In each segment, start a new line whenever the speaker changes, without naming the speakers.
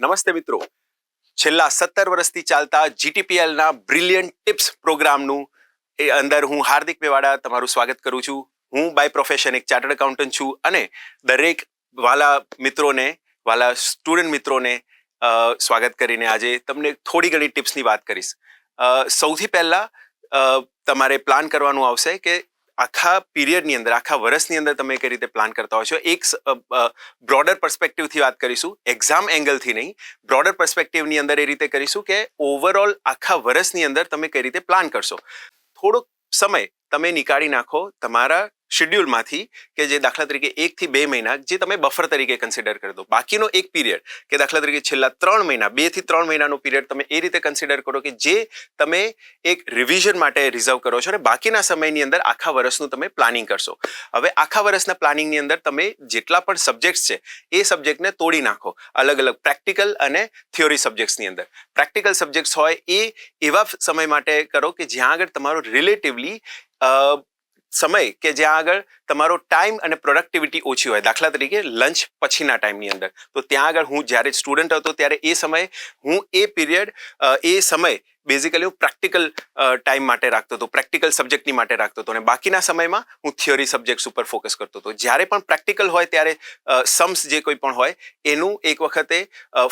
નમસ્તે મિત્રો. છેલ્લા સત્તર વર્ષથી ચાલતા જીટીપીએલના બ્રિલિયન્ટ ટિપ્સ પ્રોગ્રામનું એ અંદર હું હાર્દિક મેવાડા તમારું સ્વાગત કરું છું. હું બાય પ્રોફેશન એક ચાર્ટર્ડ એકાઉન્ટન્ટ છું અને દરેક વાલા મિત્રોને, વાલા સ્ટુડન્ટ મિત્રોને સ્વાગત કરીને આજે તમને થોડી ઘણી ટિપ્સની વાત કરીશ. સૌથી પહેલાં તમારે પ્લાન કરવાનું આવશે કે આખા પીરિયડની અંદર, આખા વર્ષની અંદર તમે કઈ રીતે પ્લાન કરતા હોય છો? એક બ્રોડર પર્સપેક્ટિવથી વાત કરીશું. એક્ઝામ એંગલથી નહીં. બ્રોડર પર્સપેક્ટિવની અંદર એ રીતે કરીશું કે ઓવરઓલ આખા વર્ષની અંદર તમે કઈ રીતે પ્લાન કરશો. થોડોક સમય તમે નીકાળી નાખો. તમારા શેડ્યુલમાંથી કે જે દાખલા તરીકે એકથી બે મહિના જે તમે બફર તરીકે કન્સિડર કરી દો. બાકીનો એક પીરિયડ કે દાખલા તરીકે છેલ્લા ત્રણ મહિના, બેથી ત્રણ મહિનાનો પીરિયડ તમે એ રીતે કન્સિડર કરો કે જે તમે એક રિવિઝન માટે રિઝર્વ કરો છો અને બાકીના સમયની અંદર આખા વર્ષનું તમે પ્લાનિંગ કરશો. હવે આખા વર્ષના પ્લાનિંગની અંદર તમે જેટલા પણ સબ્જેક્ટ્સ છે, એ સબ્જેક્ટને તોડી નાખો અલગ અલગ પ્રેક્ટિકલ અને થિયોરી સબ્જેક્ટ્સની અંદર. પ્રેક્ટિકલ સબ્જેક્ટ્સ હોય એ એવા સમય માટે કરો કે જ્યાં આગળ તમારો રિલેટિવલી સમય કે જ્યાં આગળ તમારો ટાઈમ અને પ્રોડક્ટિવિટી ઓછી હોય. દાખલા તરીકે લંચ પછીના ટાઈમની અંદર. તો ત્યાં આગળ હું જ્યારે સ્ટુડન્ટ હતો ત્યારે એ સમયે હું એ પીરિયડ એ સમય બેઝિકલી હું પ્રેક્ટિકલ ટાઈમ માટે રાખતો હતો પ્રેક્ટિકલ સબ્જેક્ટની માટે રાખતો હતો. અને બાકીના સમયમાં હું થિયોરી સબ્જેક્ટ્સ ઉપર ફોકસ કરતો હતો. જ્યારે પણ પ્રેક્ટિકલ હોય ત્યારે સમ્સ જે કોઈ પણ હોય, એનું એક વખતે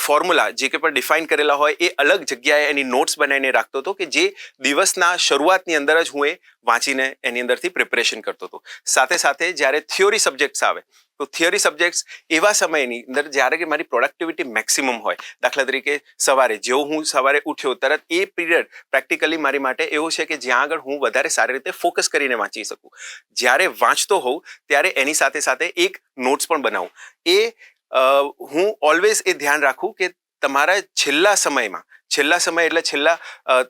ફોર્મ્યુલા જે કંઈ પણ ડિફાઇન કરેલા હોય, એ અલગ જગ્યાએ એની નોટ્સ બનાવીને રાખતો હતો કે જે દિવસના શરૂઆતની અંદર જ હું એ વાંચીને એની અંદરથી પ્રિપરેશન કરતો હતો. સાથે સાથે જ્યારે થિયોરી સબ્જેક્ટ્સ આવે તો થિયરી સબ્જેક્ટ્સ એવા સમયની અંદર જ્યારે કે મારી પ્રોડક્ટિવિટી મેક્સિમમ હોય, દાખલા તરીકે સવારે જેવો હું સવારે ઉઠ્યો તરત એ પીરિયડ પ્રેક્ટિકલી મારી માટે એવો છે કે જ્યાં આગળ હું વધારે સારી રીતે ફોકસ કરીને વાંચી શકું. જ્યારે વાંચતો હોઉં, ત્યારે એની સાથે સાથે એક નોટ્સ પણ બનાવું. એ હું ઓલવેઝ એ ધ્યાન રાખું કે તમારા છેલ્લા સમયમાં છેલ્લા સમય એટલે છેલ્લા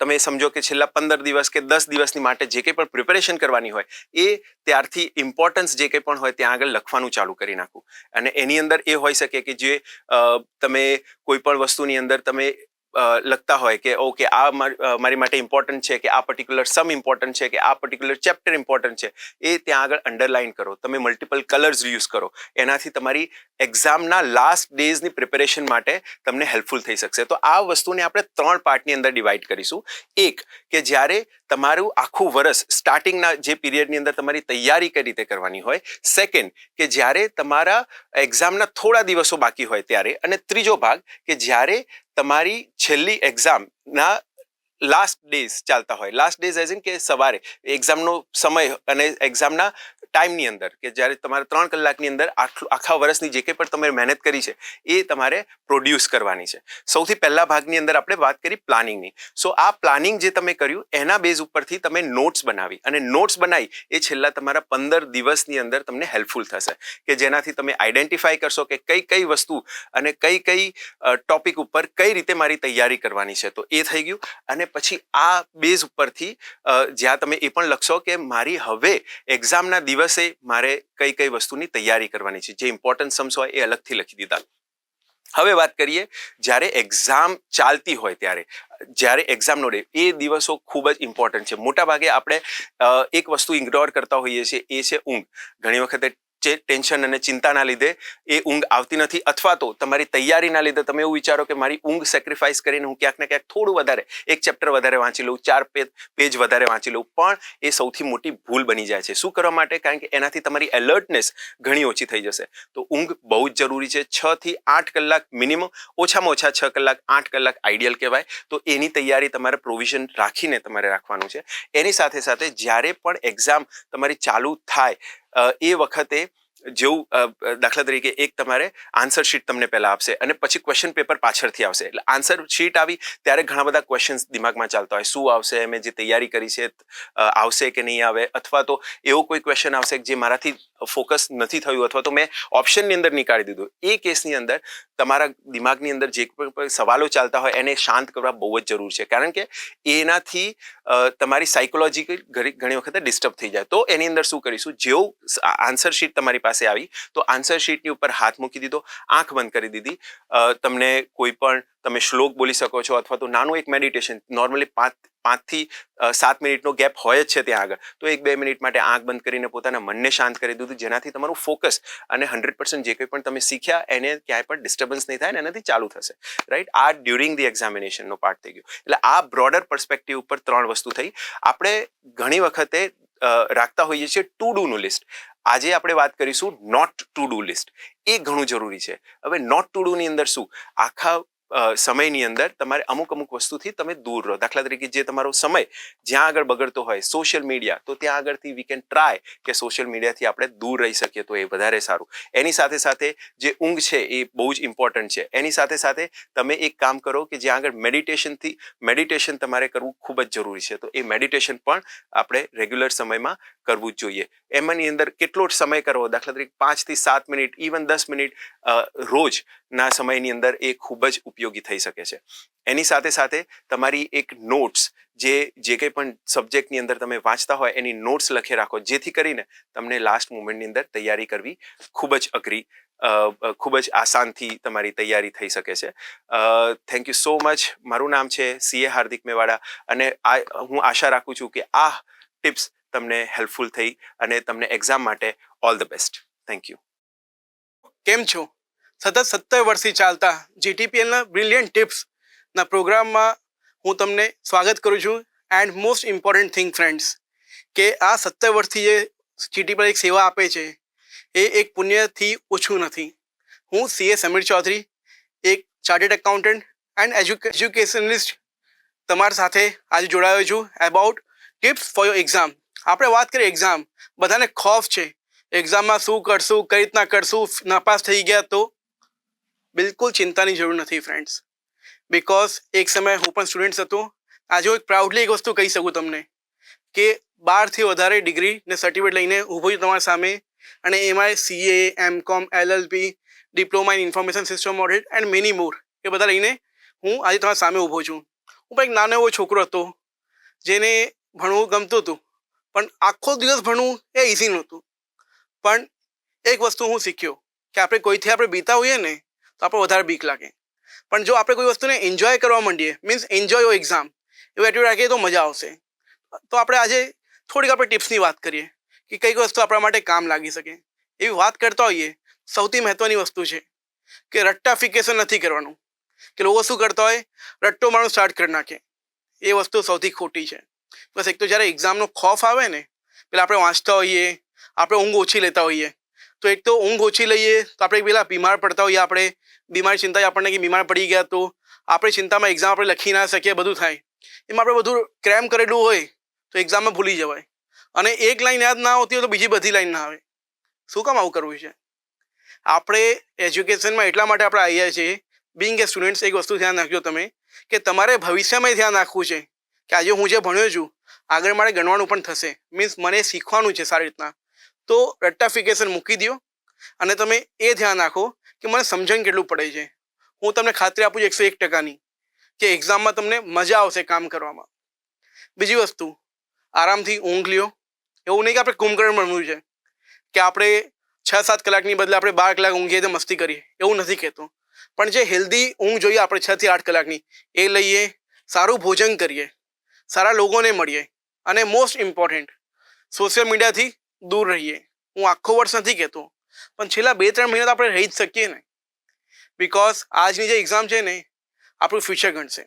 તમે સમજો કે છેલ્લા પંદર દિવસ કે દસ દિવસની માટે જે કંઈ પણ પ્રિપેરેશન કરવાની હોય, એ ત્યારથી ઇમ્પોર્ટન્સ જે કંઈ પણ હોય ત્યાં આગળ લખવાનું ચાલુ કરી નાખું. અને એની અંદર એ હોઈ શકે કે જે તમે કોઈ પણ વસ્તુની અંદર તમે લખતા હોય કે ઓકે આ મારી માટે ઇમ્પોર્ટન્ટ છે કે આ પર્ટિક્યુલર સમ ઇમ્પોર્ટન્ટ છે કે આ પર્ટિક્યુલર ચેપ્ટર ઇમ્પોર્ટન્ટ છે. એ ત્યાં આગળ અંડરલાઇન કરો. તમે મલ્ટિપલ કલર્સ યુઝ કરો. એનાથી તમારી એક્ઝામના લાસ્ટ ડેઝની પ્રિપેરેશન માટે તમને હેલ્પફુલ થઈ શકશે. તો આ વસ્તુને આપણે ત્રણ પાર્ટની અંદર ડિવાઈડ કરીશું. એક, કે જ્યારે તમારું આખું વર્ષ સ્ટાર્ટિંગના જે પીરિયડની અંદર તમારી તૈયારી કઈ રીતે કરવાની હોય. સેકન્ડ કે જ્યારે તમારા એક્ઝામના થોડા દિવસો બાકી હોય ત્યારે. અને ત્રીજો ભાગ, કે જ્યારે તમારી છેલ્લી એક્ઝામના લાસ્ટ ડેઝ ચાલતા હોય. લાસ્ટ ડેઝ એઝ ઇન કે સવારે. એક્ઝામનો સમય અને એક્ઝામના ટાઈમની અંદર કે જ્યારે તમારે ત્રણ કલાકની અંદર આટલું આખા વર્ષની જે કંઈ પણ તમે મહેનત કરી છે, એ તમારે પ્રોડ્યુસ કરવાની છે. સૌથી પહેલા ભાગની અંદર આપણે વાત કરી પ્લાનિંગની સો આ પ્લાનિંગ જે તમે કર્યું, એના બેઝ ઉપરથી તમે નોટ્સ બનાવી અને નોટ્સ બનાવી એ છેલ્લા તમારા પંદર દિવસની અંદર તમને હેલ્પફુલ થશે. કે જેનાથી તમે આઈડેન્ટિફાઈ કરશો કે કઈ કઈ વસ્તુ અને કઈ કઈ ટોપિક ઉપર કઈ રીતે મારી તૈયારી કરવાની છે. તો એ થઈ ગયું. અને પછી આ બેઝ ઉપરથી જ્યાં તમે એ પણ લખશો કે મારી હવે એક્ઝામના દિવસે મારે કઈ કઈ વસ્તુની તૈયારી કરવાની છે, જે ઇમ્પોર્ટન્ટ સમ્સ હોય એ અલગથી લખી દીધા. હવે વાત કરીએ, જ્યારે એક્ઝામ ચાલતી હોય ત્યારે, જ્યારે એક્ઝામનો ડે એ દિવસો ખૂબ જ ઇમ્પોર્ટન્ટ છે. મોટા ભાગે આપણે એક વસ્તુ ઇગ્નોર કરતા હોઈએ છીએ, એ છે ઊંઘ. ઘણી વખતે જે ટેન્શન અને ચિંતાના લીધે એ ઊંઘ આવતી નથી અથવા તો તમારી તૈયારીના લીધે તમે એવું વિચારો કે મારી ઊંઘ સેક્રિફાઈસ કરીને હું ક્યાંક ને ક્યાંક થોડું વધારે, એક ચેપ્ટર વધારે વાંચી લઉં, ચાર પેજ વધારે વાંચી લઉં, પણ એ સૌથી મોટી ભૂલ બની જાય છે. શું કરવા માટે? કારણ કે એનાથી તમારી એલર્ટનેસ ઘણી ઓછી થઈ જશે. તો ઊંઘ બહુ જ જરૂરી છે. છ થી આઠ કલાક મિનિમમ ઓછામાં ઓછા છ કલાક, આઠ કલાક આઈડિયલ કહેવાય. તો એની તૈયારી તમારે પ્રોવિઝન રાખીને તમારે રાખવાનું છે. એની સાથે સાથે જ્યારે પણ એક્ઝામ તમારી ચાલુ થાય એ વખતે જેવું દાખલા તરીકે એક તમારે આન્સર શીટ તમને પહેલાં આપશે અને પછી ક્વેશ્ચન પેપર પાછળથી આવશે. એટલે આન્સર શીટ આવી ત્યારે ઘણા બધા ક્વેશ્ચન્સ દિમાગમાં ચાલતા હોય. શું આવશે, મેં જે તૈયારી કરી છે આવશે કે નહીં આવે? અથવા તો એવો કોઈ ક્વેશ્ચન આવશે જે મારાથી ફોકસ નથી થયું અથવા તો મેં ઓપ્શનની અંદર નીકાળી દીધું. એ કેસની અંદર તમારા દિમાગની અંદર જે પણ સવાલો ચાલતા હોય એને શાંત કરવા બહુ જ જરૂર છે. કારણ કે એનાથી તમારી સાયકોલોજી ઘણી વખતે ડિસ્ટર્બ થઈ જાય. તો એની અંદર શું કરીશું? જેવું આન્સર શીટ તમારી પાસે પાસે આવી, તો આન્સર શીટની ઉપર હાથ મૂકી દીધો, આંખ બંધ કરી દીધી. તમને કોઈ પણ, તમે શ્લોક બોલી શકો છો અથવા તો નાનું એક મેડિટેશન નોર્મલી પાંચ, પાંચથી સાત મિનિટનો ગેપ હોય જ છે ત્યાં આગળ. તો એક બે મિનિટ માટે આંખ બંધ કરીને પોતાના મનને શાંત કરી દીધું. જેનાથી તમારું ફોકસ અને હંડ્રેડ પર્સન્ટ જે કંઈ પણ તમે શીખ્યા, એને ક્યાંય પણ ડિસ્ટર્બન્સ નહીં થાય ને એનાથી ચાલુ થશે. રાઈટ આ ડ્યુરિંગ ધી એક્ઝામિનેશનનો પાર્ટ થઈ ગયો. એટલે આ બ્રોડર પર્સપેક્ટિવ ઉપર ત્રણ વસ્તુ થઈ. આપણે ઘણી વખતે રાખતા હોઈએ છીએ ટુ ડુનું લિસ્ટ આજે આપણે વાત કરીશું નોટ ટુ ડુ લિસ્ટ એ ઘણું જરૂરી છે. હવે નોટ ટુ ડુની અંદર શું? આખા સમયની અંદર તમારે અમુક અમુક વસ્તુથી તમે દૂર રહો. દાખલા તરીકે જે તમારો સમય જ્યાં આગળ બગડતો હોય સોશિયલ મીડિયા તો ત્યાં આગળથી વી કેન ટ્રાય કે સોશિયલ મીડિયાથી આપણે દૂર રહી શકીએ તો એ વધારે સારું. એની સાથે સાથે જે ઊંઘ છે એ બહુ જ ઇમ્પોર્ટન્ટ છે. એની સાથે સાથે તમે એક કામ કરો કે જ્યાં આગળ મેડિટેશનથી મેડિટેશન તમારે કરવું ખૂબ જ જરૂરી છે. તો એ મેડિટેશન પણ આપણે રેગ્યુલર સમયમાં કરવું જ જોઈએ. એમાંની અંદર કેટલો સમય કરવો? દાખલા તરીકે પાંચથી સાત મિનિટ ઇવન દસ મિનિટ રોજના સમયની અંદર એ ખૂબ જ ઉપયોગી થઈ શકે છે. એની સાથે સાથે તમારી એક નોટ્સ જે જે કંઈ પણ સબ્જેક્ટની અંદર તમે વાંચતા હોય એની નોટ્સ લખી રાખો. જેથી કરીને તમને લાસ્ટ મુમેન્ટની અંદર તૈયારી કરવી ખૂબ જ અઘરી ખૂબ જ આસાનથી તમારી તૈયારી થઈ શકે છે. થેન્ક યુ સો મચ મારું નામ છે સીએ હાર્દિક મેવાડા અને આ, હું આશા રાખું છું કે આ ટિપ્સ તમને હેલ્પફુલ થઈ અને તમને એક્ઝામ માટે all the best thank you
કેમ છો? સતત સત્તર વર્ષથી ચાલતા જીટીપીએલના બ્રિલિયન્ટ ટિપ્સના પ્રોગ્રામમાં હું તમને સ્વાગત કરું છું. And most important thing friends કે આ સત્તર વર્ષથી જે જીટીપીએલ એક સેવા આપે છે, એ એક પુણ્યથી ઓછું નથી. હું સીએ સમીર ચૌધરી, એક ચાર્ટેડ એકાઉન્ટન્ટ એન્ડ એજ્યુકેશનિસ્ટ તમારી સાથે આજે જોડાયો છું. About tips for your exam આપણે વાત કરીએ એક્ઝામ બધાને ખોફ છે. એક્ઝામમાં શું કરશું, કઈ રીતના કરશું, નાપાસ થઈ ગયા તો બિલકુલ ચિંતાની જરૂર નથી ફ્રેન્ડ્સ બિકોઝ એક સમયે હું પણ સ્ટુડન્ટ્સ હતો, આજે હું એક પ્રાઉડલી એક વસ્તુ કહી શકું તમને કે બારથી વધારે ડિગ્રી ને સર્ટિફિકેટ લઈને ઊભો છું તમારી સામે અને એમાં CA M com LLP diploma in information system audit and many more એ બધા લઈને હું આજે તમારી સામે ઊભો છું. હું પણ એક નાનો એવો છોકરો હતો, જેને ભણવું ગમતું હતું, પણ આખો દિવસ ભણવું એ ઇઝી નહોતું. પણ એક વસ્તુ હું શીખ્યો કે આપણે કોઈથી આપણે બીતા હોઈએ ને તો આપણે વધારે બીક લાગે. પણ જો આપણે કોઈ વસ્તુને એન્જોય કરવા માંડીએ મીન્સ એન્જોય યોર એક્ઝામ એવું એટ્યુડ રાખીએ તો મજા આવશે. તો આપણે આજે થોડીક આપણે ટિપ્સની વાત કરીએ કે કઈ વસ્તુ આપણા માટે કામ લાગી શકે. એવી વાત કરતા હોઈએ, સૌથી મહત્ત્વની વસ્તુ છે કે રટ્ટાફિકેશન નથી કરવાનું. કે લોકો શું કરતા હોય, રટ્ટો મારવાનું સ્ટાર્ટ કરી નાખે. એ વસ્તુ સૌથી ખોટી છે. બસ એક તો જ્યારે એક્ઝામનો ખોફ આવે ને, પેલા આપણે વાંચતા હોઈએ, આપણે ઊંઘ ઓછી લેતા હોઈએ તો એક તો ઊંઘ ઓછી લઈએ, તો આપણે પેલા બીમાર પડતા હોઈએ આપણે. બીમારી ચિંતા આપણને કે બીમાર પડી ગયા તો આપણે ચિંતામાં એક્ઝામ આપણે લખી ના શકીએ, બધું થાય. એમાં આપણે બધું ક્રેમ કરેલું હોય તો એક્ઝામમાં ભૂલી જવાય. અને એક લાઈન યાદ ના હોતી હોય તો બીજી બધી લાઈન ના આવે. શું કામ આવું કરવું છે? આપણે એજ્યુકેશનમાં એટલા માટે આપણે આવ્યા છીએ. બિંગ એ સ્ટુડન્ટ્સ એક વસ્તુ ધ્યાન રાખજો તમે, કે તમારે ભવિષ્યમાં ધ્યાન રાખવું છે. કે આજે હું જે ભણ્યો છું, આગળ મારે ગણવાનું પણ થશે. મીન્સ મને શીખવાનું છે સારી રીતના. તો રટ્ટાફિકેશન મૂકી દો અને તમે એ ધ્યાન રાખો કે મને સમજણ કેટલું પડે છે. હું તમને ખાતરી આપું છું એકસો એક ટકાની કે એક્ઝામમાં તમને મજા આવશે કામ કરવામાં. બીજી વસ્તુ, આરામથી ઊંઘ લ્યો. એવું નહીં કે આપણે કુંભકર્ણ બનવું છે કે આપણે છ સાત કલાકની બદલે આપણે બાર કલાક ઊંઘીએ તો મસ્તી કરીએ. એવું નથી કહેતો. પણ જે હેલ્ધી ઊંઘ જોઈએ આપણે છ થી આઠ કલાકની, એ લઈએ, સારું ભોજન કરીએ, સારા લોકોને મળીએ અને મોસ્ટ ઇમ્પોર્ટન્ટ સોશિયલ મીડિયાથી દૂર રહીએ. હું આખો વર્ષ નથી કહેતો, પણ છેલ્લા બે ત્રણ મહિના તો આપણે રહી જ શકીએ ને. બિકોઝ આજની જે એક્ઝામ છે ને, આપણું ફ્યુચર ગણશે.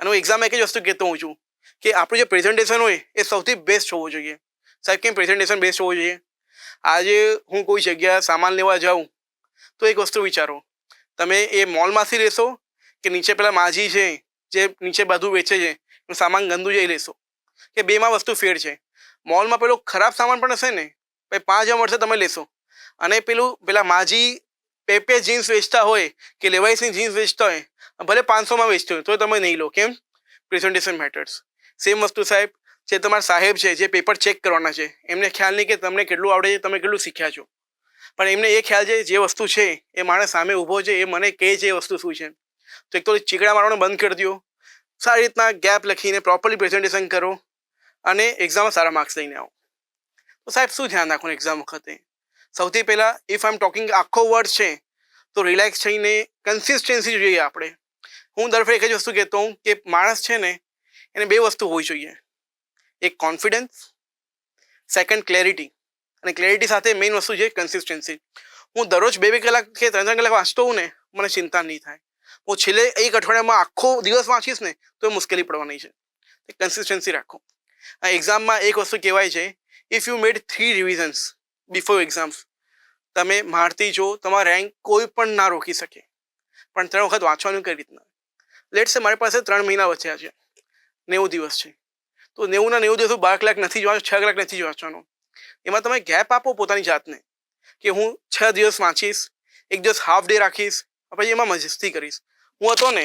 અને હું એક્ઝામ એક જ વસ્તુ કહેતો હોઉં છું કે આપણું જે પ્રેઝન્ટેશન હોય, એ સૌથી બેસ્ટ હોવું જોઈએ. સાહેબ, કેમ પ્રેઝન્ટેશન બેસ્ટ હોવું જોઈએ? આજે હું કોઈ જગ્યા સામાન લેવા જાઉં, તો એક વસ્તુ વિચારો. તમે એ મોલમાંથી લેશો કે નીચે પેલા માજી છે, જે નીચે બધું વેચે છે સામાન ગંદુ જઈ લેશો. કે બેમાં વસ્તુ ફેર છે. મોલમાં પેલો ખરાબ સામાન પણ હશે ને ભાઈ પાંચ હજાર મળશે, તમે લેશો. અને પેલું, પેલા માજી પેપે જીન્સ વેચતા હોય કે લેવાઇસની જીન્સ વેચતા હોય, ભલે પાંચસોમાં વેચતો હોય તો તમે નહીં લો, કેમ? પ્રેઝન્ટેશન મેટર્સ સેમ વસ્તુ સાહેબ, જે તમારા સાહેબ છે, જે પેપર ચેક કરવાના છે, એમને ખ્યાલ નહીં કે તમને કેટલું આવડે છે, તમે કેટલું શીખ્યા છો. પણ એમને એ ખ્યાલ છે, જે વસ્તુ છે, એ માણસ સામે ઊભો છે, એ મને કહે છે, એ વસ્તુ શું છે. તો એક તો ચીકડા મારવાનું બંધ કરી દો સારી રીતના ગેપ લખીને પ્રોપરલી પ્રેઝન્ટેશન કરો. અને એક્ઝામમાં સારા માર્ક્સ લઈને આવો. તો સાહેબ, શું ધ્યાન રાખવાનું એક્ઝામ વખતે? સૌથી પહેલાં ઇફ આઈ એમ ટોકિંગ આખો વર્ડ છે, તો રિલેક્સ થઈને કન્સિસ્ટન્સી જોઈએ આપણે. હું દરફેર એક જ વસ્તુ કહેતો હું કે માણસ છે ને, એને બે વસ્તુ હોવી જોઈએ. એક કોન્ફિડન્સ સેકન્ડ ક્લેરિટી અને ક્લેરિટી સાથે મેઇન વસ્તુ છે કન્સિસ્ટન્સી હું દરરોજ બે બે કલાક કે ત્રણ ત્રણ કલાક વાંચતો હોઉં ને, મને ચિંતા નહીં થાય. હું છેલ્લે એક અઠવાડિયામાં આખો દિવસ વાંચીશ ને, તો એ મુશ્કેલી પડવાની છે. કન્સિસ્ટન્સી રાખો. આ એક્ઝામમાં એક વસ્તુ કહેવાય છે if you made three revisions before exams તમે મારતી જો, તમારા રેન્ક કોઈ પણ ના રોકી શકે. પણ ત્રણ વખત વાંચવાનું કઈ રીતના? લેટ છે મારી પાસે ત્રણ મહિના બચ્યા છે, નેવું દિવસ છે. તો નેવુંના નેવું દિવસ બાર કલાક નથી જવાનું છ કલાક નથી વાંચવાનો. એમાં તમે ગેપ આપો પોતાની જાતને, કે હું છ દિવસ વાંચીશ, એક દિવસ હાફ ડે રાખીશ પછી એમાં મજસ્તી કરીશ. હું હતો ને,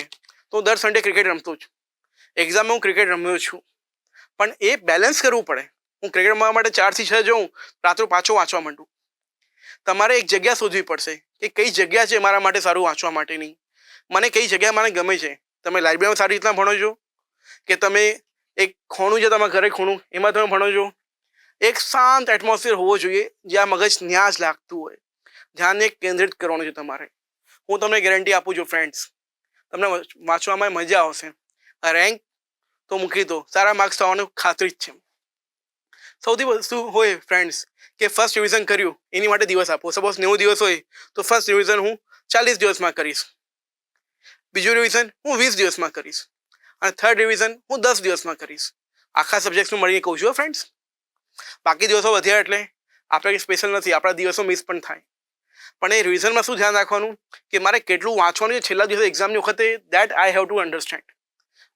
તો દર સન્ડે ક્રિકેટ રમતો જ એક્ઝામમાં હું ક્રિકેટ રમ્યો છું. પણ એ બેલેન્સ કરવું પડે. હું ક્રિકેટ રમવા માટે ચારથી છ જઉં, રાત્રે પાછો વાંચવા માંડું. તમારે એક જગ્યા શોધવી પડશે કે કઈ જગ્યા છે મારા માટે સારું વાંચવા માટેની. મને કઈ જગ્યા મને ગમે છે. તમે લાઇબ્રેરીમાં સારી રીતના ભણો છો? કે તમે એક ખૂણું છે તમારા ઘરે ખૂણું, એમાં તમે ભણો છો? એક શાંત એટમોસ્ફિયર હોવો જોઈએ, જ્યાં મગજ ન્યા જ લાગતું હોય. ધ્યાનને કેન્દ્રિત કરવાનું છે તમારે. હું તમને ગેરંટી આપું છું ફ્રેન્ડ્સ તમને વાંચવામાં મજા આવશે. રેન્ક તો મૂકી દો. સારા માર્ક્સ આવવાની ખાતરી જ છે. સૌથી વસ્તુ હોય ફ્રેન્ડ્સ કે ફર્સ્ટ રિવિઝન કર્યું, એની માટે દિવસ આપો. સપોઝ નેવું દિવસ હોય, તો ફર્સ્ટ રિવિઝન હું ચાલીસ દિવસમાં કરીશ. બીજું રિવિઝન હું વીસ દિવસમાં કરીશ. અને થર્ડ રિવિઝન હું દસ દિવસમાં કરીશ. આખા સબ્જેક્ટનું મળીને કહું છું ફ્રેન્ડ્સ બાકી દિવસો વધ્યા એટલે આપણે સ્પેશિયલ નથી. આપણા દિવસો મિસ પણ થાય. પણ એ રિવિઝનમાં શું ધ્યાન રાખવાનું? કે મારે કેટલું વાંચવાનું છેલ્લા દિવસે એક્ઝામની વખતે that I have to understand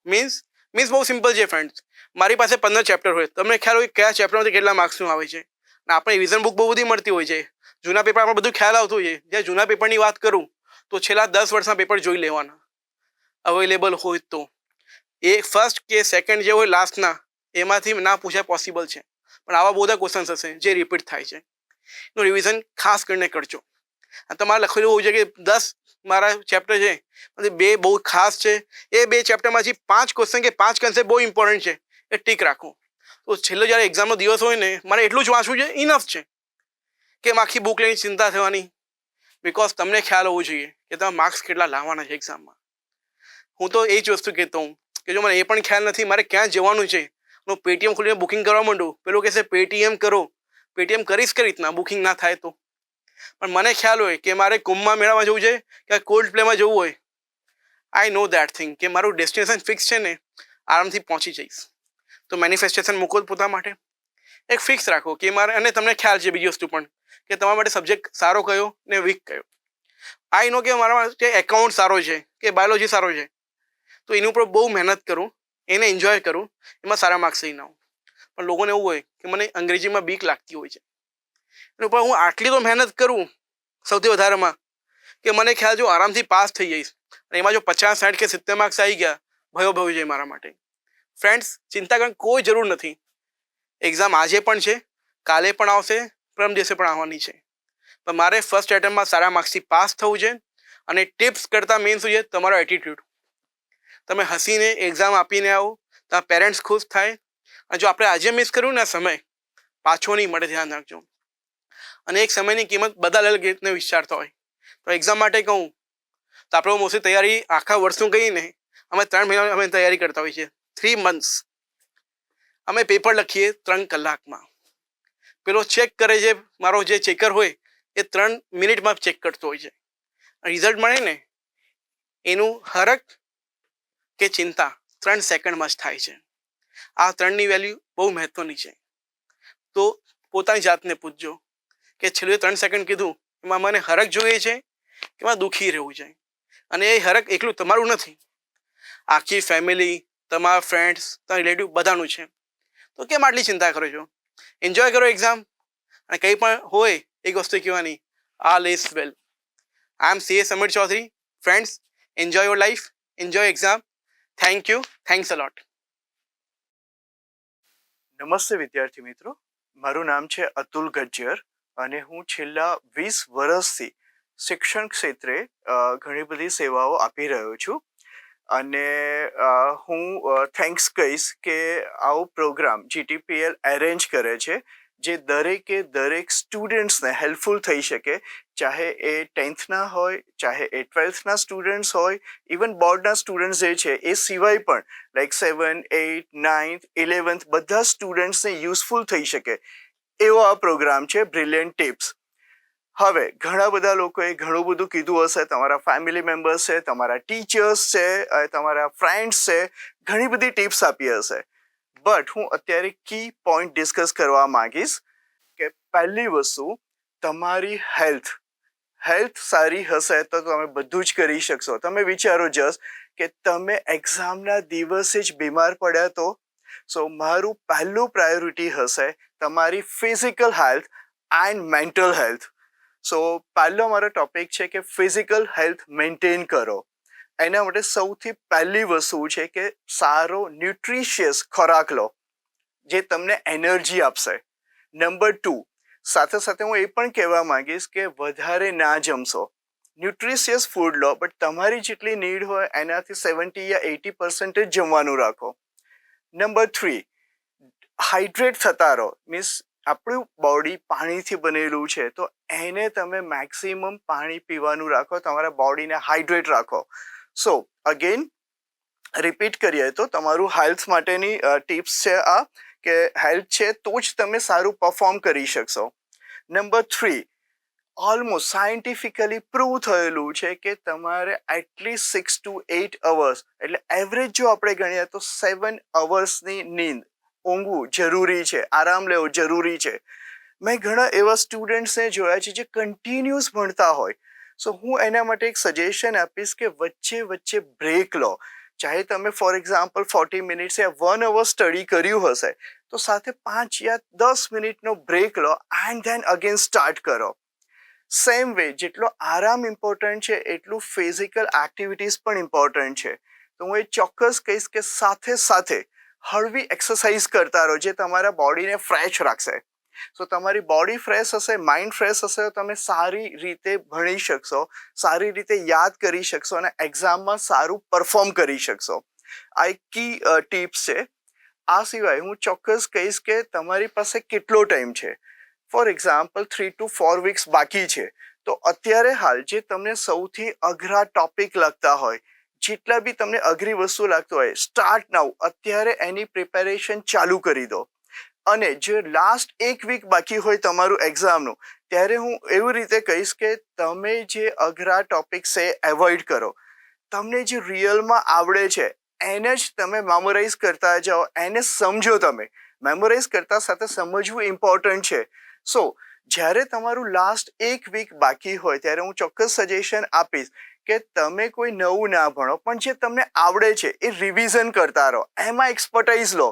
means means બહુ સિમ્પલ છે ફ્રેન્ડ્સ મારી પાસે પંદર ચેપ્ટર હોય. તમને ખ્યાલ હોય કયા ચેપ્ટરમાંથી કેટલા માર્ક્સનું આવે છે? અને આપણે રિવિઝન બુક બહુ બધી મળતી હોય છે. જૂના પેપર આપણે બધું ખ્યાલ આવતું હોય છે. જ્યાં જૂના પેપરની વાત કરું, તો છેલ્લા દસ વર્ષના પેપર જોઈ લેવાના. અવેલેબલ હોય તો. એ ફર્સ્ટ કે સેકન્ડ જે હોય લાસ્ટના એમાંથી ના પૂછાય પોસિબલ છે. પણ આવા બધા ક્વેશ્ચન્સ હશે જે રિપીટ થાય છે. એનું રિવિઝન ખાસ કરીને કરજો. તમારે લખેલું હોવું જોઈએ કે દસ મારા ચેપ્ટર છે. બે બહુ ખાસ છે. એ બે ચેપ્ટરમાંથી પાંચ ક્વેશ્ચન કે પાંચ કન્સેપ્ટ બહુ ઇમ્પોર્ટન્ટ છે. એ ટીક રાખો. તો છેલ્લો જ્યારે એક્ઝામનો દિવસ હોય ને, મારે એટલું જ વાંચવું છે ઇનફ છે. કે આખી બુક લઈને ચિંતા થવાની? બિકોઝ તમને ખ્યાલ હોવો જોઈએ કે તમે માર્ક્સ કેટલા લાવવાના છે એક્ઝામમાં હું તો એ જ વસ્તુ કહેતો હું કે જો મને એ પણ ખ્યાલ નથી, મારે ક્યાં જવાનું છે? હું પેટીએમ ખોલીને બુકિંગ કરવા માંડું. પેલું કહેશે, પેટીએમ કરો. પેટીએમ કરીશ કઈ રીતના? બુકિંગ ના થાય તો. પણ મને ખ્યાલ હોય કે મારે કુંભમાં મેળામાં જવું છે કે કોલ્ડ પ્લેમાં જવું હોય? આઈ નો દેટ થિંગ કે મારું ડેસ્ટિનેશન ફિક્સ છે ને, આરામથી પહોંચી જઈશ. તો મેનિફેસ્ટેશન મૂકો પોતા માટે. એક ફિક્સ રાખો કે મારે, અને તમને ખ્યાલ છે બીજી વસ્તુ પણ, કે તમારા માટે સબ્જેક્ટ સારો કયો ને વીક કયો? આઈ નો કે મારા માટે એકાઉન્ટ સારો છે કે બાયોલોજી સારો છે. તો એની ઉપર બહુ મહેનત કરું, એને એન્જોય કરું, એમાં સારા માર્ક્સ લઈને આવું. પણ લોકોને એવું હોય કે મને અંગ્રેજીમાં બીક લાગતી હોય છે. ઉપર હું આટલી તો મહેનત કરું સૌથી વધારેમાં કે મને ખ્યાલ જો આરામથી પાસ થઈ જઈશ. અને એમાં જો પચાસ, સાઠ કે સિત્તેર માર્ક્સ આવી ગયા, ભયો ભયો જાય મારા માટે. ફ્રેન્ડ્સ ચિંતા કરવાની કોઈ જરૂર નથી. એક્ઝામ આજે પણ છે, કાલે પણ આવશે, પરમ દિવસે પણ આવવાની છે. પણ મારે ફર્સ્ટ એટેમ્પમાં સારા માર્ક્સથી પાસ થવું છે અને ટિપ્સ કરતાં મેઇન શું છે? તમારો એટીટ્યૂડ તમે હસીને એક્ઝામ આપીને આવો તમારા પેરેન્ટ્સ ખુશ થાય. અને જો આપણે આજે મિસ કર્યું ને સમય, પાછો નહીં મળે, ધ્યાન રાખજો. અને એક સમયની કિંમત બધા લેલ ગેટને વિચારતા હોય. તો એક્ઝામ માટે કહું, તો આપણે મોસ્ટલી તૈયારી આખા વર્ષનું કહીને અમે ત્રણ મહિના અમે તૈયારી કરતા હોઈએ છીએ. થ્રી મંથ્સ અમે પેપર લખીએ ત્રણ કલાકમાં. પેલો ચેક કરે છે મારો જે ચેકર હોય, એ ત્રણ મિનિટમાં ચેક કરતો હોય છે. રિઝલ્ટ મળે ને, એનું હરક કે ચિંતા ત્રણ સેકન્ડમાં જ થાય છે. આ ત્રણની વેલ્યુ બહુ મહત્વની છે. તો પોતાની જાતને પૂછજો. કે છેલ્લે ત્રણ સેકન્ડ કીધું, એમાં મને હરક જોઈએ છે એમાં દુઃખી રહેવું છે. અને એ હરક એકલું તમારું નથી. આખી ફેમિલી તમારા ફ્રેન્ડ્સ તમારા રિલેટિવ બધાનું છે. તો કેમ આટલી ચિંતા કરો છો? એન્જોય કરો એક્ઝામ અને કંઈ પણ હોય, એક વસ્તુ કહેવાની all is well I am C A Samir Chaudhary friends enjoy your life enjoy exam thank you thanks a lot
નમસ્તે વિદ્યાર્થી મિત્રો. મારું નામ છે અતુલ ગજ્જર. અને હું છેલ્લા વીસ વર્ષથી શિક્ષણ ક્ષેત્રે ઘણી બધી સેવાઓ આપી રહ્યો છું. અને હું થેન્ક્સ કહીશ કે આવો પ્રોગ્રામ જીટીપીએલ એરેન્જ કરે છે, જે દરેકે દરેક સ્ટુડન્ટ્સને હેલ્પફુલ થઈ શકે. ચાહે એ ટેન્થના હોય, ચાહે એ ટ્વેલ્થના સ્ટુડન્ટ્સ હોય ઇવન બોર્ડના સ્ટુડન્ટ્સ જે છે, એ સિવાય પણ like seven eight ninth eleventh બધા સ્ટુડન્ટ્સને યુઝફુલ થઈ શકે. એવો આ પ્રોગ્રામ છે બ્રિલિયન્ટ ટિપ્સ હવે, ઘણા બધા લોકોએ ઘણું બધું કીધું હશે, તમારા ફેમિલી મેમ્બર્સ છે, તમારા ટીચર્સ છે તમારા ફ્રેન્ડ્સ છે, ઘણી બધી ટિપ્સ આપી હશે. બટ હું અત્યારે કી પોઈન્ટ ડિસ્કસ કરવા માંગીશ કે પહેલી વસ્તુ, તમારી હેલ્થ હેલ્થ સારી હશે તો તમે બધું જ કરી શકશો. તમે વિચારો જસ કે તમે એક્ઝામના દિવસે જ બીમાર પડ્યા તો? સો મારું પહેલું પ્રાયોરિટી હશે તમારી physical health and mental health. So, પહેલો મારો ટોપિક છે કે ફિઝિકલ હેલ્થ મેન્ટેન કરો. એના માટે સૌથી પહેલી વસ્તુ છે કે સારો ન્યુટ્રિશિયસ ખોરાક લો, જે તમને એનર્જી આપશે. નંબર ટુ, સાથે સાથે હું એ પણ કહેવા માંગીશ કે વધારે ના જમશો. ન્યુટ્રિશિયસ ફૂડ લો, બટ તમારી જેટલી નીડ હોય એનાથી સેવન્ટી યા એટી પર્સન્ટેજ જમવાનું રાખો. નંબર થ્રી હાઇડ્રેટ થતા રહો. મીન્સ આપણું બોડી પાણીથી બનેલું છે. તો એને તમે મેક્સિમમ પાણી પીવાનું રાખો. તમારા બોડીને હાઇડ્રેટ રાખો. સો અગેન રિપીટ કરીએ તો તમારું હેલ્થ માટેની ટિપ્સ છે આ કે હેલ્થ છે તો જ તમે સારું પરફોર્મ કરી શકશો. Number three almost scientifically prove થયેલું છે કે તમારે at least six to eight hours એટલે એવરેજ જો આપણે ગણીએ તો સેવન અવર્સની નીંદ ઊંઘવું જરૂરી છે, આરામ લેવો જરૂરી છે. મેં ઘણા એવા સ્ટુડન્ટ્સને જોયા છે જે કન્ટિન્યુઅસ ભણતા હોય. સો હું એના માટે એક સજેશન આપીશ કે વચ્ચે વચ્ચે બ્રેક લો. ચાહે તમે ફોર એક્ઝામ્પલ ફોર્ટી મિનિટ્સ યા વન અવર સ્ટડી કર્યું હશે, તો સાથે પાંચ યા દસ મિનિટનો બ્રેક લો એન્ડ ધેન અગેન સ્ટાર્ટ કરો. સેમ વે જેટલો આરામ ઇમ્પોર્ટન્ટ છે, એટલું ફિઝિકલ એક્ટિવિટીઝ પણ ઇમ્પોર્ટન્ટ છે. તો હું એ ચોક્કસ કહીશ કે સાથે સાથે હળવી એક્સરસાઇઝ કરતા રહો, જે તમારા બોડીને ફ્રેશ રાખશે. સો તમારી બોડી ફ્રેશ હશે માઇન્ડ ફ્રેશ હશે તો તમે સારી રીતે ભણી શકશો, સારી રીતે યાદ કરી શકશો અને એક્ઝામમાં સારું પરફોર્મ કરી શકશો. આ એક કી ટિપ્સ છે. આ સિવાય હું ચોક્કસ કહીશ કે તમારી પાસે કેટલો ટાઈમ છે. For example three to four weeks બાકી છે. તો અત્યારે હાલ જે તમને સૌથી અઘરા ટોપિક લગતા હોય જેટલા બી તમને અઘરી વસ્તુ લાગતું હોય સ્ટાર્ટ નાવ અત્યારે એની પ્રિપેરેશન ચાલુ કરી દો. અને જે લાસ્ટ એક વીક બાકી હોય તમારું એક્ઝામનું ત્યારે હું એવી રીતે કહીશ કે તમે જે અઘરા ટોપિક્સ છે એવોઇડ કરો. તમને જે રિયલમાં આવડે છે, એને જ તમે મેમોરાઇઝ કરતા જાઓ, એને સમજો તમે. મેમોરાઇઝ કરતા સાથે સમજવું ઇમ્પોર્ટન્ટ છે. સો જ્યારે તમારું લાસ્ટ એક વીક બાકી હોય, ત્યારે હું ચોક્કસ સજેશન આપીશ કે તમે કોઈ નવું ના ભણો, પણ જે તમને આવડે છે, એ રિવિઝન કરતા રહો. એમાં એક્સપર્ટાઇઝ લો.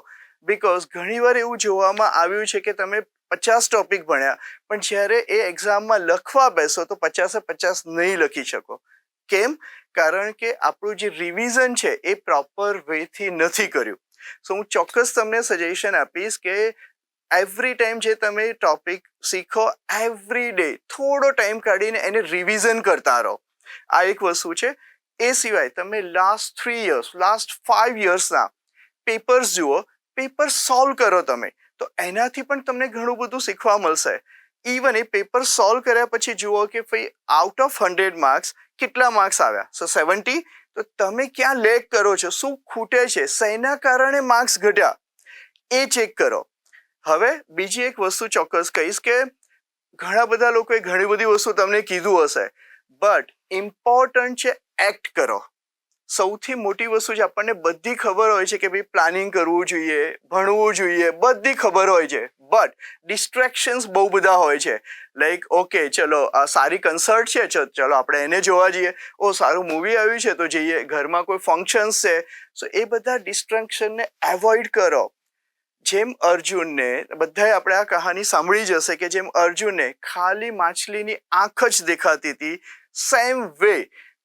બિકોઝ ઘણીવાર એવું જોવામાં આવ્યું છે કે તમે પચાસ ટોપિક ભણ્યા, પણ જ્યારે એ એક્ઝામમાં લખવા બેસો તો પચાસે પચાસ નહીં લખી શકો. કેમ? કારણ કે આપણું જે રિવિઝન છે, એ પ્રોપર વેથી નથી કર્યું. સો હું ચોક્કસ તમને સજેશન આપીશ કે એવરી ટાઈમ જે તમે ટોપિક શીખો એવરી ડે થોડો ટાઈમ કાઢીને એને રિવિઝન કરતા રહો. આ એક વસ્તુ છે. એ સિવાય તમે last three years last five યર્સના papers જુઓ પેપર સોલ્વ કરો તમે. તો એનાથી પણ તમને ઘણું બધું શીખવા મળશે. ઇવન એ પેપર સોલ્વ કર્યા પછી જુઓ કે ભાઈ આઉટ ઓફ હંડ્રેડ માર્ક્સ કેટલા માર્ક્સ આવ્યા? સો સેવન્ટી તો તમે ક્યાં લેક કરો છો? શું ખૂટે છે? શેના કારણે માર્ક્સ ઘટ્યા? એ ચેક કરો. હવે બીજી એક વસ્તુ ચોક્કસ કહીશ કે ઘણા બધા લોકોએ ઘણી બધી વસ્તુ તમને કીધું હશે. બટ ઇમ્પોર્ટન્ટ છે એક્ટ કરો. સૌથી મોટી વસ્તુ છે આપણને બધી ખબર હોય છે કે ભાઈ પ્લાનિંગ કરવું જોઈએ, ભણવું જોઈએ, બધી ખબર હોય છે. બટ ડિસ્ટ્રેક્શન્સ બહુ બધા હોય છે. લાઈક ઓકે ચલો, આ સારી કન્સર્ટ છે, ચલો આપણે એને જોવા જઈએ. ઓ, સારું મૂવી આવ્યું છે, તો જઈએ. ઘરમાં કોઈ ફંક્શન્સ છે. સો એ બધા ડિસ્ટ્રેક્શનને એવોઇડ કરો. જેમ અર્જુનને, બધાએ આપણે આ કહાની સાંભળી જ હશે કે જેમ અર્જુનને ખાલી માછલીની આંખ જ દેખાતી હતી સેમ વે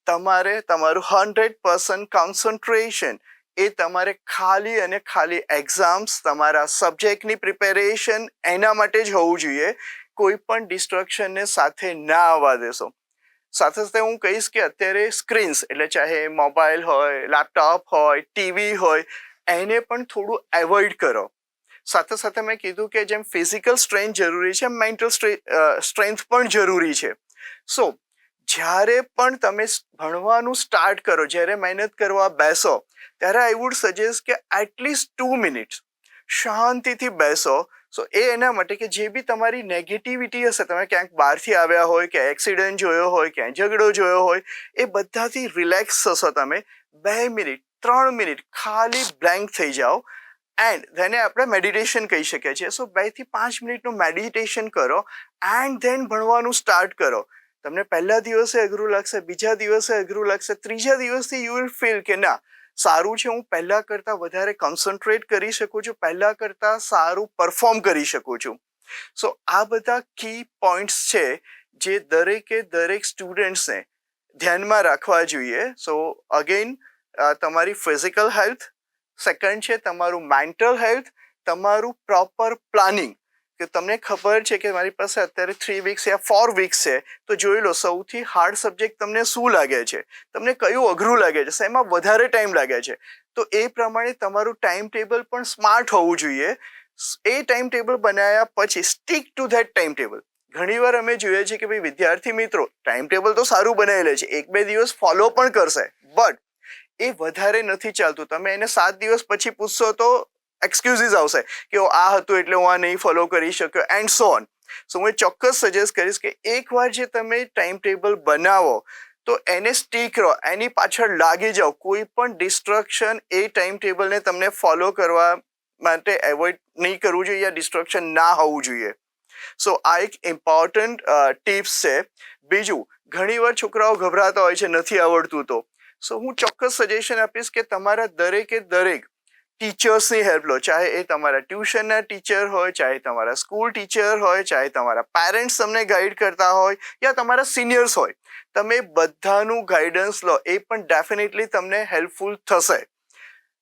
તમારે તમારું હંડ્રેડ પર્સન્ટ કોન્સન્ટ્રેશન એ તમારે ખાલી અને ખાલી એક્ઝામ્સ તમારા સબ્જેક્ટની પ્રિપેરેશન એના માટે જ હોવું જોઈએ. કોઈ પણ ડિસ્ટ્રક્શનને સાથે ના આવવા દેશો. સાથે સાથે હું કહીશ કે અત્યારે સ્ક્રીન્સ એટલે ચાહે મોબાઈલ હોય લેપટોપ હોય ટીવી હોય, એને પણ થોડું એવોઇડ કરો. સાથે સાથે મેં કીધું કે જેમ ફિઝિકલ સ્ટ્રેન્થ જરૂરી છે મેન્ટલ સ્ટ્રેન્થ પણ જરૂરી છે. સો જ્યારે પણ તમે ભણવાનું સ્ટાર્ટ કરો, જ્યારે મહેનત કરવા બેસો, ત્યારે આઈ વુડ સજેસ્ટ કે એટલીસ્ટ ટુ મિનિટ્સ શાંતિથી બેસો. સો એ એના માટે કે જે બી તમારી નેગેટિવિટી હશે, તમે ક્યાંક બહારથી આવ્યા હોય કે એક્સિડન્ટ જોયો હોય, ક્યાંય ઝઘડો જોયો હોય, એ બધાથી રિલેક્સ થશો તમે. બે મિનિટ, ત્રણ મિનિટ ખાલી બ્લેન્ક થઈ જાઓ. એન્ડ ધેને આપણે મેડિટેશન કહી શકીએ છીએ. સો બેથી પાંચ મિનિટનું મેડિટેશન કરો. એન્ડ ધેન ભણવાનું સ્ટાર્ટ કરો. તમને પહેલા દિવસે અઘરું લાગશે, બીજા દિવસે અઘરું લાગશે, ત્રીજા દિવસથી યુ વિલ ફીલ કે ના, સારું છે, હું પહેલા કરતાં વધારે કોન્સન્ટ્રેટ કરી શકું છું, પહેલા કરતાં સારું પરફોર્મ કરી શકું છું. સો આ બધા કી પોઈન્ટ્સ છે, જે દરેકે દરેક સ્ટુડન્ટ્સને ધ્યાનમાં રાખવા જોઈએ. સો અગેન તમારી ફિઝિકલ હેલ્થ સેકન્ડ છે, તમારું મેન્ટલ હેલ્થ તમારું પ્રોપર પ્લાનિંગ કે તમને ખબર છે કે મારી પાસે અત્યારે થ્રી વીક્સ યા ફોર વીક્સ છે. તો જોઈ લો, સૌથી હાર્ડ સબ્જેક્ટ તમને શું લાગે છે? તમને કયું અઘરું લાગે છે? શેમાં વધારે ટાઈમ લાગે છે. તો એ પ્રમાણે તમારું ટાઈમ ટેબલ પણ સ્માર્ટ હોવું જોઈએ. એ ટાઈમ ટેબલ બનાવ્યા પછી stick to that time table ઘણીવાર અમે જોઈએ છીએ કે ભાઈ વિદ્યાર્થી મિત્રો ટાઈમ ટેબલ તો સારું બનાવેલું છે. એક બે દિવસ ફોલો પણ કરશે. બટ એ વધારે નથી ચાલતું. તમે એને સાત દિવસ પછી પૂછશો તો એક્સક્યુઝીસ આવશે કે આ હતું એટલે હું આ નહીં ફોલો કરી શક્યો એન્ડ સો ઓન સો હું ચોક્કસ સજેસ્ટ કરીશ કે એકવાર જે તમે ટાઈમ ટેબલ બનાવો, તો એને સ્ટીક રહો, એની પાછળ લાગી જાઓ. કોઈ પણ ડિસ્ટ્રક્શન એ ટાઈમ ટેબલને તમને ફોલો કરવા માટે એવોઇડ નહીં કરવું જોઈએ યા ડિસ્ટ્રક્શન ના હોવું જોઈએ. સો આ એક ઇમ્પોર્ટન્ટ ટિપ્સ છે. બીજું ઘણીવાર છોકરાઓ ગભરાતા હોય છે, નથી આવડતું તો. સો હું ચોક્કસ સજેશન આપીશ કે તમારા દરેકે દરેક ટીચર્સની હેલ્પ લો, ચાહે એ તમારા ટ્યુશનના ટીચર હોય, ચાહે તમારા સ્કૂલ ટીચર હોય, ચાહે તમારા પેરેન્ટ્સ તમને ગાઈડ કરતા હોય યા તમારા સિનિયર્સ હોય. તમે બધાનું ગાઈડન્સ લો, એ પણ ડેફિનેટલી તમને હેલ્પફુલ થશે.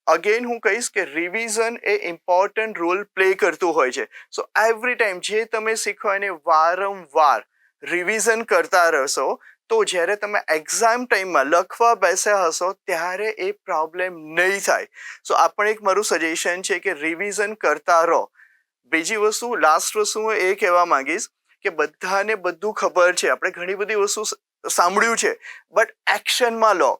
અગેન હું કહીશ કે રિવિઝન એ ઇમ્પોર્ટન્ટ રોલ પ્લે કરતું હોય છે. સો એવરી ટાઈમ જે તમે શીખો એને વારંવાર રિવિઝન કરતા રહેશો તો જ્યારે તમે એક્ઝામ ટાઈમમાં લખવા બેસ્યા હશો, ત્યારે એ પ્રોબ્લેમ નહીં થાય. સો આ પણ એક મારું સજેશન છે કે રિવિઝન કરતા રહો. બીજી વસ્તુ લાસ્ટ વસ્તુ હું એ કહેવા માંગીશ કે બધાને બધું ખબર છે. આપણે ઘણી બધી વસ્તુ સાંભળ્યું છે. બટ એક્શનમાં લો.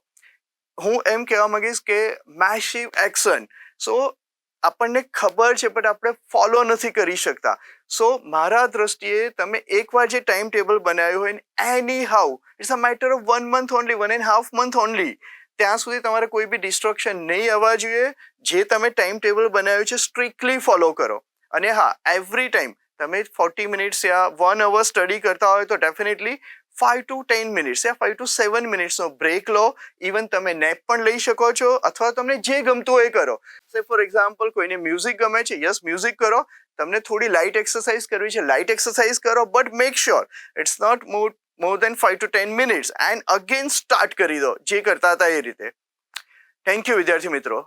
હું એમ કહેવા માંગીશ કે મેશિવ એક્શન સો આપણને ખબર છે બટ આપણે ફોલો નથી કરી શકતા. સો મારા દ્રષ્ટિએ તમે એકવાર જે ટાઈમ ટેબલ બનાવ્યું હોય ને એની how it's a matter of one month only one and half month only ત્યાં સુધી તમારે કોઈ બી ડિસ્ટ્રક્શન નહીં આવવા જોઈએ. જે તમે ટાઈમ ટેબલ બનાવ્યું છે સ્ટ્રિક્ટલી ફોલો કરો. અને હા એવરી ટાઈમ તમે ફોર્ટી મિનિટ્સ યા વન અવર સ્ટડી કરતા હોય તો definitely five to ten minutes yeah five to seven મિનિટ્સનો બ્રેક લો. ઇવન તમે નેપ પણ લઈ શકો છો, અથવા તમને જે ગમતું હોય કરો. સે ફોર એક્ઝામ્પલ કોઈને મ્યુઝિક ગમે છે યસ મ્યુઝિક કરો. તમને થોડી લાઇટ એક્સરસાઇઝ કરવી છે. લાઇટ એક્સરસાઇઝ કરો but make sure it's not more more than five to ten minutes and again start કરી દો. જે કરતા હતા એ રીતે. થેન્ક યુ વિદ્યાર્થી મિત્રો.